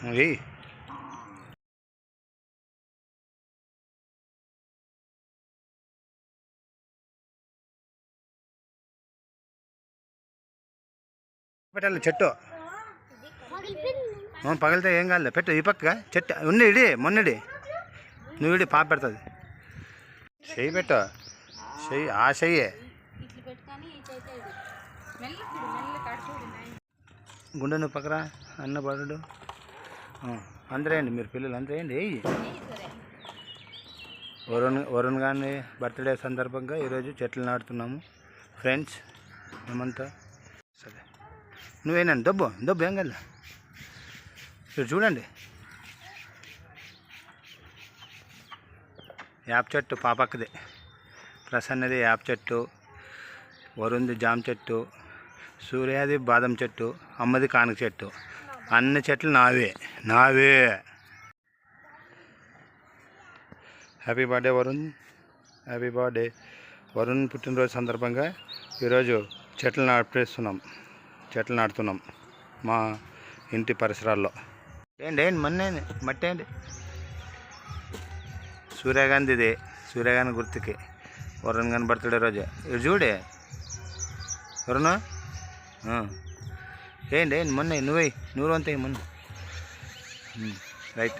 వెయ్యి పెట్టాలి చెట్టు. పగిలితే ఏం కాదు పెట్టు ఈ పక్క చెట్టు. ఉన్న ఇడి మొన్నడి నువ్వు ఇడి పాప పెడుతుంది. చెయ్యి పెట్టు. చెయ్యి ఆ చెయ్యే. గుండె నువ్వు పక్కరా? అన్న బడుడు అందరేయండి మీరు పిల్లలు అందరేయండి. వరుణ్ వరుణ్ గారిని బర్త్డే సందర్భంగా ఈరోజు చెట్లు నాటుతున్నాము. ఫ్రెండ్స్ మేమంతా. సరే. నువ్వేనండి దబ్బు దబ్బు ఏం కదా మీరు చూడండి. యాప్ చెట్టు పాపక్కదే. ప్రసన్నది యాప్ చెట్టు వరుణ్ది జామ చెట్టు సూర్యాది బాదం చెట్టు అమ్మది కానక చెట్టు. అన్ని చెట్లు నావే నావే. Happy birthday Varun happy birthday Varun పుట్టినరోజు సందర్భంగా ఈరోజు చెట్లు నాటేస్తున్నాం చెట్లు నాటుతున్నాం మా ఇంటి పరిసరాల్లో. ఏంటి ఏంటి మొన్న మట్టి ఏంటి? సూర్యగాంధీది సూర్యగాంధీ గుర్తుకి వరుణ్ గాని బర్త్డే రోజు ఇటు చూడే? వరుణ? ఏంటి ఏంటి మొన్న నువ్వే నూరు అంతే మొన్న. రైట్.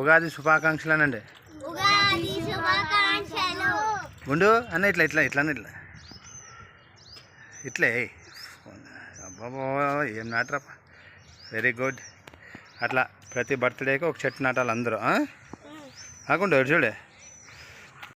ఉగాది శుభాకాంక్షలు. అనండి గుండు అన్న ఇట్లా ఇట్లా ఇట్లా అన్న ఇట్లా. ఇట్లే అబ్బాబా ఏం నాటరా వెరీ గుడ్ అట్లా ప్రతి బర్త్డేకి ఒక చెట్టు నాటాలి అందరూ? కాకుండా చూడే.